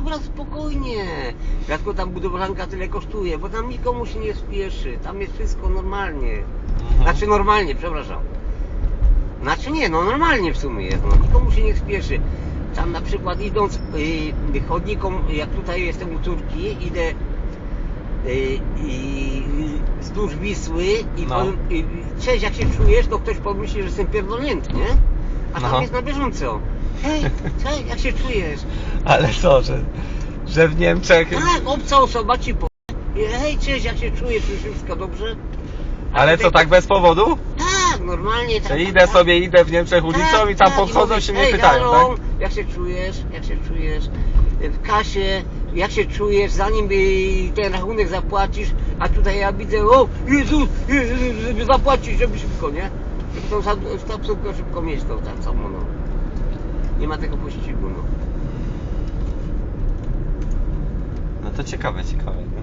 dobra, spokojnie. Dlatego tam budowlanka tyle kosztuje, bo tam nikomu się nie spieszy. Tam jest wszystko normalnie. Mhm. Znaczy normalnie, przepraszam. Znaczy nie, no normalnie w sumie jest, no nikomu się nie spieszy. Tam na przykład idąc y, chodnikom, jak tutaj jestem u córki, idę y, i wzdłuż Wisły i No. powiem, i, cześć, jak się czujesz, to ktoś pomyśli, że jestem pierdolnięty, nie? A tam No. jest na bieżąco. Hej, cześć, jak się czujesz? Ale co, że, że w Niemczech... Tak, obca osoba ci powie, hej, cześć, jak się czujesz, czy wszystko dobrze? A Ale tutaj co, tak bez powodu? Tak, normalnie tak. Że tak, idę tak. sobie, idę w Niemczech ulicą Tak, i tam tak, podchodzą mówisz, się mnie "Hej, pytają, halo, tak? Jak się czujesz? Jak się czujesz? W kasie, jak się czujesz, zanim y, ten rachunek zapłacisz, a tutaj ja widzę, o Jezus, Jezus, żeby zapłacić, żeby szybko, nie? Żeby tą za- stopsówkę szybko mieć, to tak samo, no. Nie ma tego pościgu, no. No to ciekawe, ciekawe.